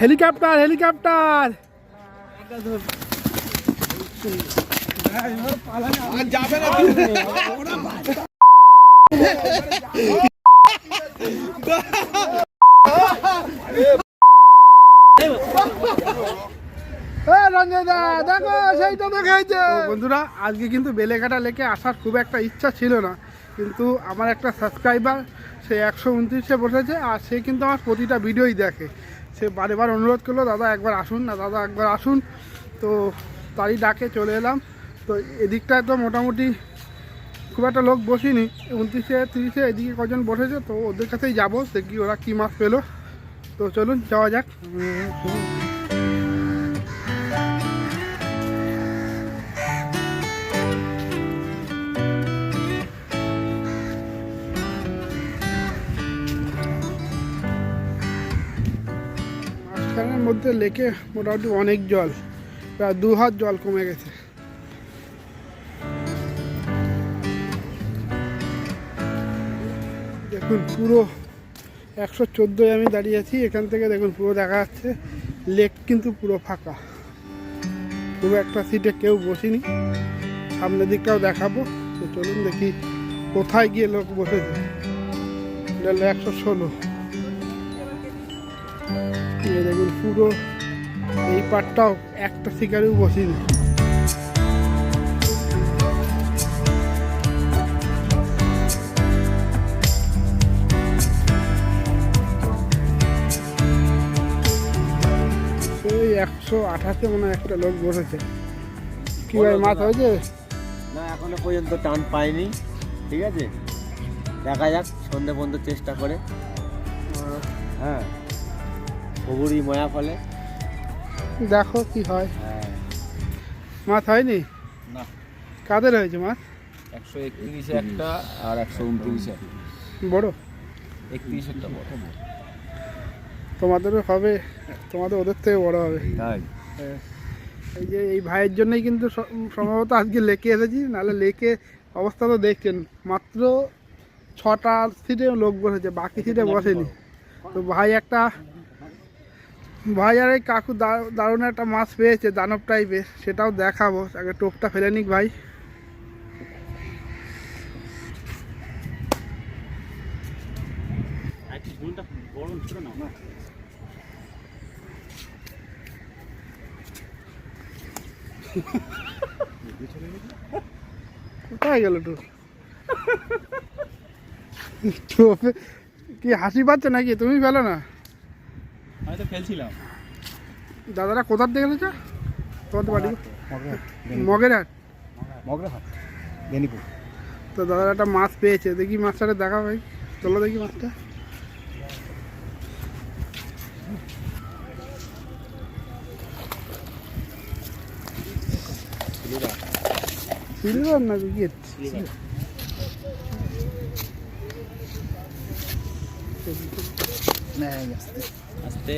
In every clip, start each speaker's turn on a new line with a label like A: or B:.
A: Helicopter helicopter দেখো, সেইটা দেখাইছে। বন্ধুরা, আজকে কিন্তু বেলেঘাটা লেকে আসার খুব একটা ইচ্ছা ছিল না, কিন্তু আমার একটা সাবস্ক্রাইবার সে একশো উনত্রিশে বসেছে, আর সে কিন্তু আমার প্রতিটা ভিডিওই দেখে। সে বারেবার অনুরোধ করল, দাদা একবার আসুন না, দাদা একবার আসুন। তো তারই ডাকে চলে এলাম। তো এদিকটায় তো মোটামুটি খুব একটা লোক বসিনি, উনত্রিশে, তিরিশে, এদিকে কজন বসেছে, তো ওদের কাছেই যাব, দেখি ওরা কী মাছ পেল। তো চলুন, যাওয়া যাক। মাঝখানের মধ্যে লেকে মোটামুটি অনেক জল, প্রায় দু হাত জল কমে গেছে। দেখুন, পুরো একশো চোদ্দোয় আমি দাঁড়িয়ে আছি, এখান থেকে দেখুন পুরো দেখা যাচ্ছে, লেক কিন্তু পুরো ফাঁকা। খুব একটা সিটে কেউ বসিনি। সামনের দিকটাও দেখাবো, তো চলুন দেখি কোথায় গিয়ে লোক বসেছে। একশো ষোলো। এই দেখুন পুরো এই পাটটাও একটা শিকারেও বসিনি ওই একশো আঠাশে মনে হয় একটা লোক বসেছে। কি ভাই মাছ হয়েছে?
B: না এখনও পর্যন্ত টান পাইনি ঠিক আছে? দেখা যাক সন্ধে পর্যন্ত চেষ্টা করে। হ্যাঁ। সবুরি ময়া ফলে।
A: দেখো কি হয়।
B: হ্যাঁ।
A: মাছ হয়নি?
B: না।
A: কাদের হয়েছে মাছ?
B: একশো একত্রিশে একটা আর একশো উনত্রিশে।
A: বড়?
B: একত্রিশ একটা বড়।
A: তোমাদেরও হবে তোমাদের ওদের থেকে বড় হবে।
B: তাই।
A: হ্যাঁ। এই যে এই ভাইয়ের জন্যই কিন্তু সম্ভবত আজকে লেকে এসেছি নাহলে লেকে অবস্থা তো দেখছেন। মাত্র ছটা সিটে লোক বসেছে বাকি সিটে বসেনি। তো ভাই একটা ভাই আর এই কাকু দারুণ একটা মাছ পেয়েছে, দানব টাইপের সেটাও দেখাবো। আগে টোপটা ফেলে নিক ভাই। কোথায় গেল টোপে কি হাসি পাচ্ছে নাকি? তুমি ফেলো না।
B: আমি তো খেলছিলাম।
A: দাদারা কোথার থেকে গেছে তোমাদের বাড়ি? মগের হাট
B: মগরাহাট বেনিপুর।
A: তো দাদারা একটা মাছ পেয়েছে। দেখি মাছটা দেখা ভাই। চলো দেখি মাছটা। সিলভার না বিকেট
B: আস্তে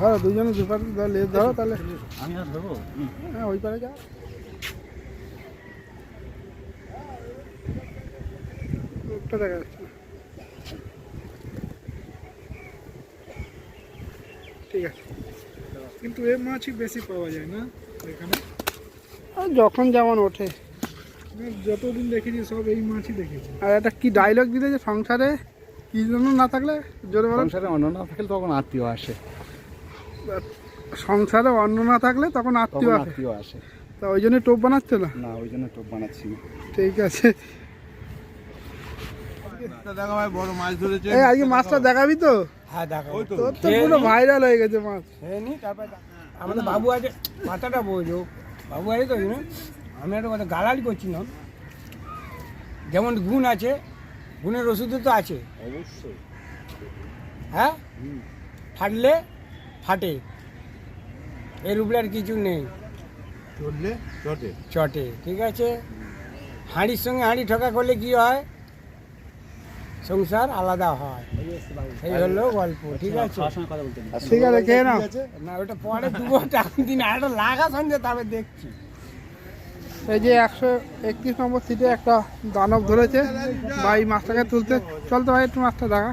A: ধরো দুজনে দুপার ধরো লেজ ধরো তাহলে।
B: আমি আর ধরবো?
A: হ্যাঁ ওই পারে যাও মুখটা দেখা যাচ্ছে না। ঠিক আছে।
C: কিন্তু এ মাছই বেশি পাওয়া যায় না এখানে?
A: আর যখন যেমন ওঠে।
C: আমি যতদিন দেখেছি সব এই মাছই দেখেছি।
A: আর একটা কি ডায়লগ দিতে যে সংসারে কি জন্য না থাকলে জোরে বলো।
C: সংসারে অন্য না থাকলে তখন আত্মীয় আসে।
A: সংসারে অন্ন না থাকলে তখন আত্মীয়
C: আত্মীয় আসে।
A: তা ওই জন্য টোপ বানাচ্ছে না?
C: না ওই জন্য টোপ বানাচ্ছি না।
A: ঠিক আছে।
D: দেখা ভাই মাছ ধরেছে।
A: এই আজকে মাছটা দেখাবি তো?
E: হ্যাঁ দেখো
D: তো।
A: তোর তো পুরো ভাইরাল হয়ে গেছে মাছ।
E: খেয়ে নি তারপর আমাদের বাবু আছে মাথাটা বোঝো বাবু আছে তো আমি একটা কথা গালালি করছি না। যেমন গুণ আছে গুণের ওষুধও তো আছে।
B: অবশ্যই।
E: হ্যাঁ? ফাটলে ফাটে। এর উপরে আর কিছু নেই।
D: চললে চটে।
E: চটে ঠিক আছে? হাঁড়ির সঙ্গে হাঁড়ি ঠকা করলে কি হয়? সংসার আলাদা হয়। এই হলো গল্প ঠিক আছে?
A: ঠিক আছে খেয়ে নাও।
E: না ওটা পরে দুবো টাকা দিন। আর একটা লাগা সঞ্জয় তবে দেখছি।
A: এই যে একশো একত্রিশ নম্বর সিটে একটা দানব ধরেছে। ভাই মাছটাকে তুলতে চলতে ভাই, একটু মাছটা দেখা।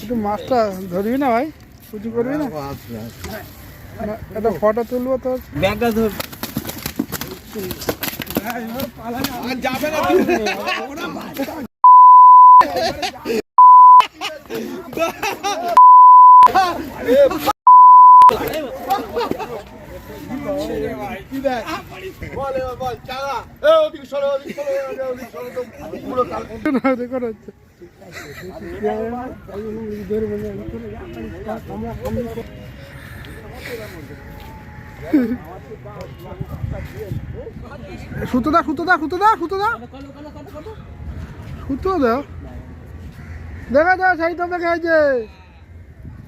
A: একটু মাছটা ধরবি না ভাই উঁচু করবি না একটা ফটো তুলবো তো
B: ব্যাগটা ধর
D: যাবে না
A: রেকর্ড হচ্ছে সুতো দা সুতো দা সুতো দা সুতো দা সুতো দাও দেখা যাও সেই দেখা যে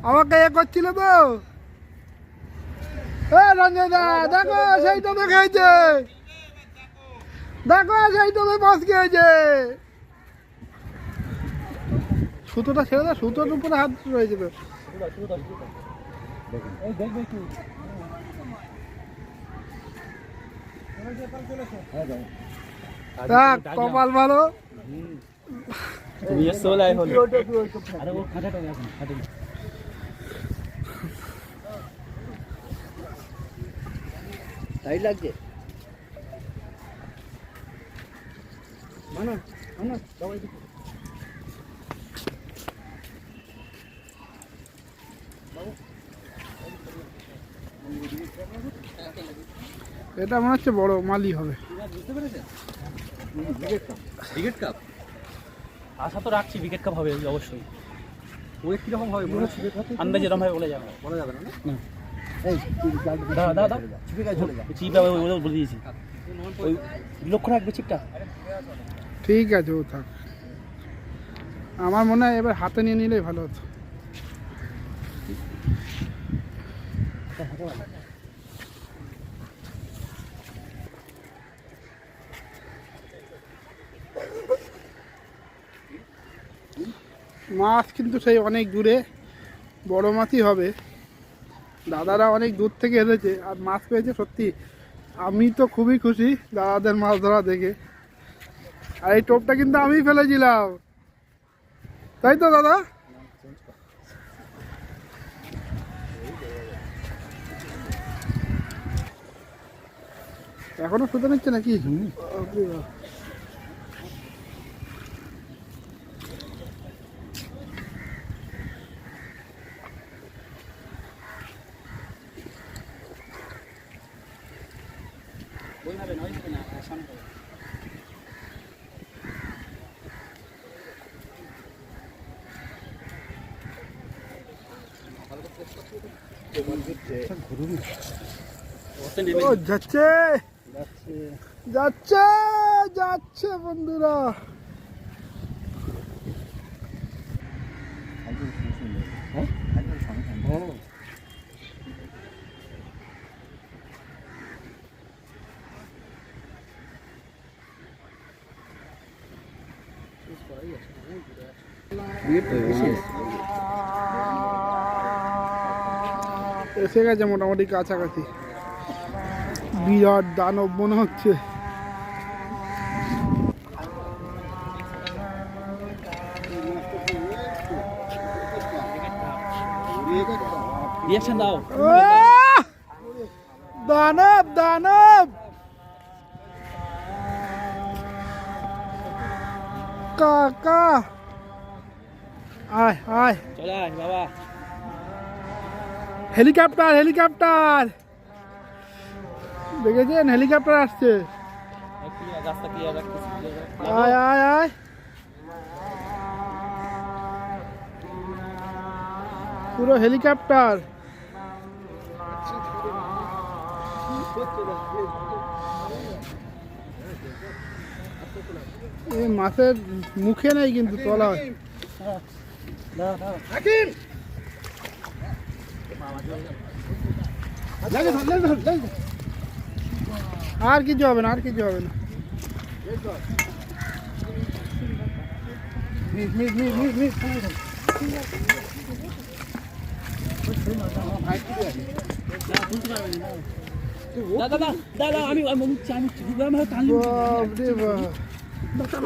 A: আমাকে এ করছিল তো। এ রঞ্জন দা দেখো, সেই তো দেখো, সেই তো মাছ খেয়েছে। সুতোটা ছেড়ে দাও, সুতোর উপরে হাত রয়ে যাবে। কপাল ভালো।
B: তুমি এসছো বলে এখন তাই লাগছে?
A: এটা মনে হচ্ছে বড় মালি হবে।
B: ক্রিকেট কাপ
F: আশা তো রাখছি উইকেট কাপ হবে অবশ্যই। ওয়েট কীরকম হবে? আন্দাজ এরকম হবে বলে যাবে।
B: বলা যাবে না না?
F: দাদা দাদা চিপে গেছে চলে যা। চিপ বলে দিয়েছি। ওই লক্ষ্য রাখবে চিপটা।
A: ঠিক আছে ও থাক। আমার মনে হয় এবার হাতে নিয়ে নিলেই ভালো হতো। মাছ কিন্তু সেই অনেক দূরে বড় মাছই হবে। দাদারা অনেক দূর থেকে এসেছে আর মাছ পেয়েছে সত্যি। আমি তো খুবই খুশি দাদাদের মাছ ধরা দেখে। আর এই টোপটা কিন্তু আমি ফেলেছিলাম। তাই তো দাদা? এখনও শুতে নিচ্ছে নাকি? ও যাচ্ছে যাচ্ছে যাচ্ছে বন্ধুরা এসে গেছে মোটামুটি কাছাকাছি। বিরাট দানব মনে হচ্ছে! দানব দানব! কাকা! আয় আয়।
F: চলে আয় বাবা।
A: Helicopter helicopter. দেখেছেন? হেলিকপ্টার আসছে। আয় আয় আয়। পুরো হেলিকপ্টার। মাছের মুখে নেই কিন্তু তলায় লাগে ধর, লাগে ধর, লাগে ধর। আর কিছু হবে না আর কিছু হবে না। Miss miss miss miss miss
F: দাদা দাদা দাদা আমি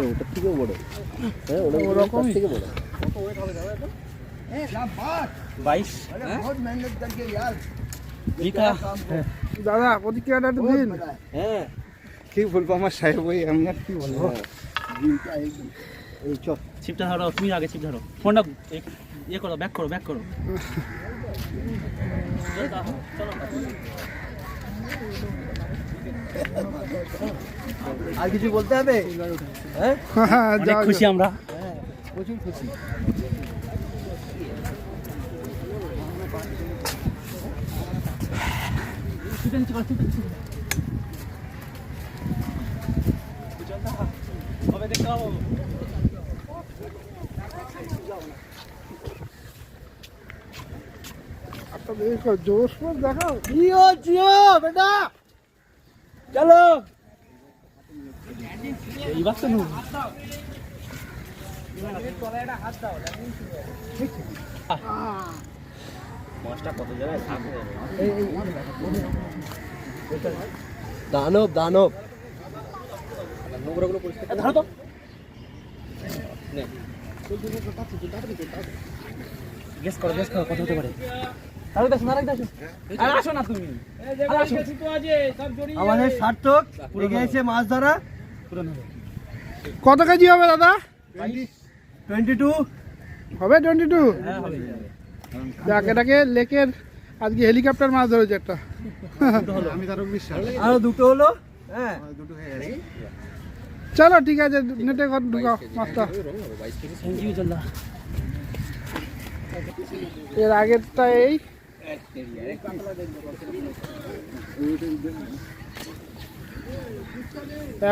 B: ওটার থেকেও বড়। হ্যাঁ ওটা থেকে বড়।
F: বাইশ
A: দাদা প্রতিক্রিয়াটা একটু দিন
B: হ্যাঁ
C: কি বলব আমার সাহেব ওই আমি আর কি বলব
B: এই চল
F: ছিপটা ধরো তুমি আগে ছিপ ধরো। ফোনটা ইয়ে করো ব্যাক করো ব্যাক করো।
B: আর কিছু বলতে হবে? হ্যাঁ
A: হ্যাঁ,
F: অনেক
A: যাও,
F: খুশি।
A: যাও।
F: আমরা
B: প্রচুর খুশি
F: কবে দেখতে পাবো
A: একটা দেখো জোশ ফোশ দেখাও
B: জিও জিও বেটা চলো
F: এইবার তো নুন মাছটা কত জায়গায়
B: দানব দানব।
F: নোংরাগুলো পরিষ্কার ধরো তো। গেস করো গেস করো কত হতে পারে?
B: আমাদের সার্থক এগিয়েছে মাছ ধরা।
A: কত কেজি হবে দাদা?
B: Twenty two.
A: হবে টোয়েন্টি টু?
F: হ্যাঁ হবে।
A: দেখ এটাকে লেকের আজকে হেলিকপ্টার মাছ ধরেছে একটা।
C: আমি বিশ্বাস
B: আরও দুটো হলো? হ্যাঁ।
C: দুটো হয়ে
A: চলো ঠিক আছে নেটে কর ঢুকাও মাছটা। এর আগেরটা এই।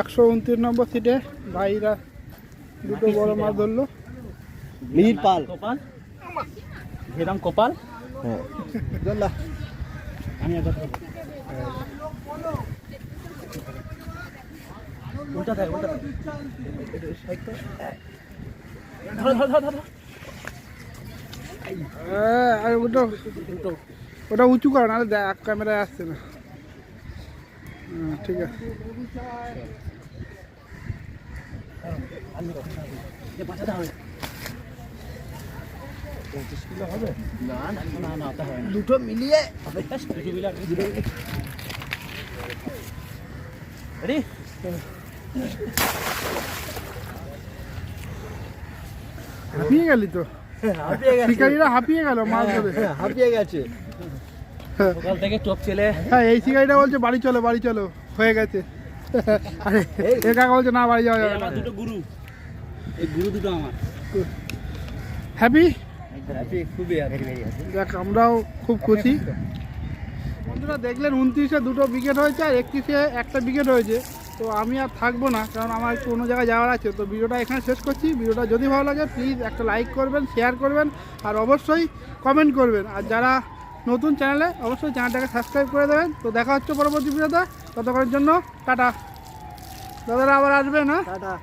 A: একশো উনত্রিশ নম্বর সিটে ভাইরা দুটো বড় মাছ ধরলো।
B: মিহির পাল
F: কপাল কপাল।
B: হ্যাঁ।
F: আমি উল্টা থাকে উল্টা থাকে ধরো ধরো ধরো ধরো।
A: হ্যাঁ, ওটা ওটা উঁচু করো নাহলে দেখ ক্যামেরায় আসছে না। হ্যাঁ, ঠিক আছে।
F: এ বাঁচাতে হবে? না না না না তা হবে
B: দুটো মিলিয়ে
F: দুটো রেডি
A: হাঁপিয়ে গেলি তো? শিকারীরা হাঁপিয়ে গেল মাছ ধরে।
B: হ্যাঁ, হাঁপিয়ে গেছে।
F: সকাল থেকে চোখ চেলে।
A: হ্যাঁ এই শিকারিটা বলছে বাড়ি চলো বাড়ি চলো। হয়ে গেছে। আরে এ কাকা বলছে না বাড়ি যাওয়া যাবে না।
F: দুটো গুরু। এই গুরু দুটো আমার।
B: হ্যাপি
A: দেখ আমরাও খুব খুশি। বন্ধুরা দেখলেন উনত্রিশে দুটো উইকেট হয়েছে আর একত্রিশে একটা উইকেট হয়েছে। তো আমি আর থাকব না কারণ আমার একটু অন্য জায়গায় যাওয়ার আছে। তো ভিডিওটা এখানে শেষ করছি। ভিডিওটা যদি ভালো লাগে প্লিজ একটা লাইক করবেন শেয়ার করবেন আর অবশ্যই কমেন্ট করবেন। আর যারা নতুন চ্যানেলে অবশ্যই চ্যানেলটাকে সাবস্ক্রাইব করে দেবেন। তো দেখা হচ্ছে পরবর্তী ভিডিওতে ততক্ষণের জন্য টাটা। দাদারা আবার আসবে না?
B: টাটা।